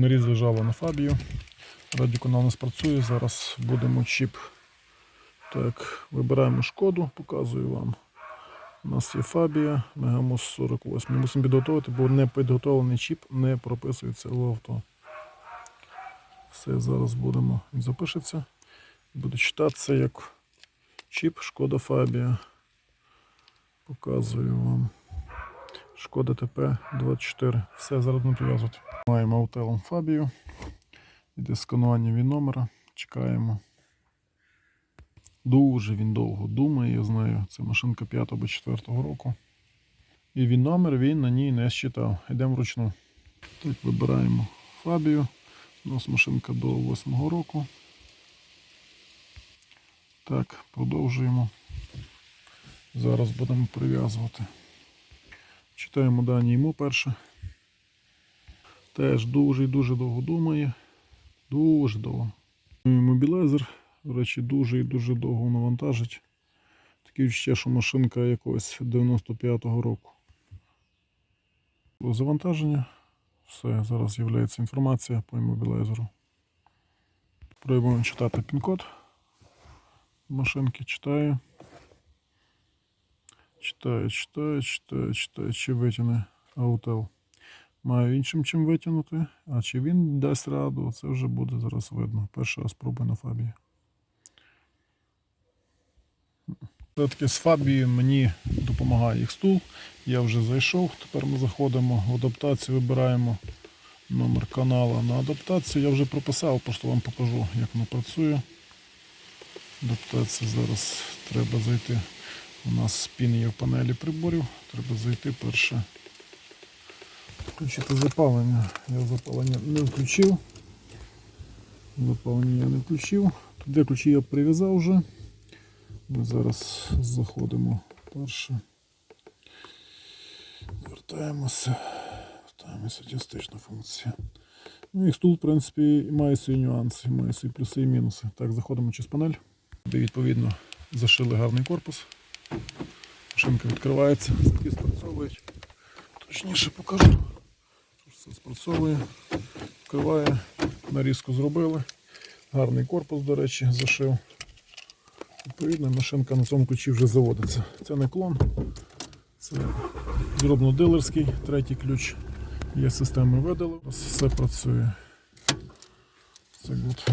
наріз лежало на фабію. Радіоканал у нас працює. Зараз будемо чіп. Так, вибираємо шкоду, показую вам. У нас є фабія, Мегамос 48. Ми мусимо підготувати, бо не підготовлений чіп не прописується в авто. Все, зараз будемо. Він запишеться. Буде читатися як чіп Шкода Фабія. Показую вам. Шкода ТП 24. Все, зараз будемо прив'язувати. Маємо аутелом Фабію. Іде сканування від номера. Чекаємо. Дуже він довго думає, я знаю. Це машинка 5 або 4 року. І він номер він на ній не считав. Йдемо вручну. Так, вибираємо Фабію. У нас машинка до 8 року. Так, продовжуємо. Зараз будемо прив'язувати. Читаємо дані йому перше. Теж дуже і дуже довго думає. Дуже довго. Мобілайзер, до речі, дуже і дуже довго навантажить. Таке відчуття, що машинка якогось 95-го року. Завантаження. Все, зараз з'являється інформація по іммобілайзеру. Пробуємо читати пін-код. Машинки читаю. Читаю, читаю, читаю, читаю, чи витягне аутел. Маю іншим чим витягнути, а чи він дасть раду, це вже буде зараз видно. Перша спроба на фабії. Все-таки з фабії мені допомагає їх стул. Я вже зайшов. Тепер ми заходимо в адаптацію, вибираємо номер каналу на адаптацію. Я вже прописав, просто вам покажу, як воно працює. Адаптація зараз треба зайти. У нас спін є в панелі приборів. Треба зайти перше. Включити запалення. Я запалення не включив. Запалення я не включив. Туди ключі я прив'язав вже. Ми зараз заходимо перше. Вертаємося. Вертаємося діагностична функція. Ну і стул, в принципі, має свої нюанси, має свої плюси і мінуси. Так, заходимо через панель. Де відповідно зашили гарний корпус. Машинка відкривається, статки спрацьовують. Точніше покажу. Все спрацьовує, вкриває, нарізку зробили. Гарний корпус, до речі, зашив. Відповідно, машинка на цьому ключі вже заводиться. Це не клон, це зроблено дилерський, третій ключ є системи видали. Все працює. Це good.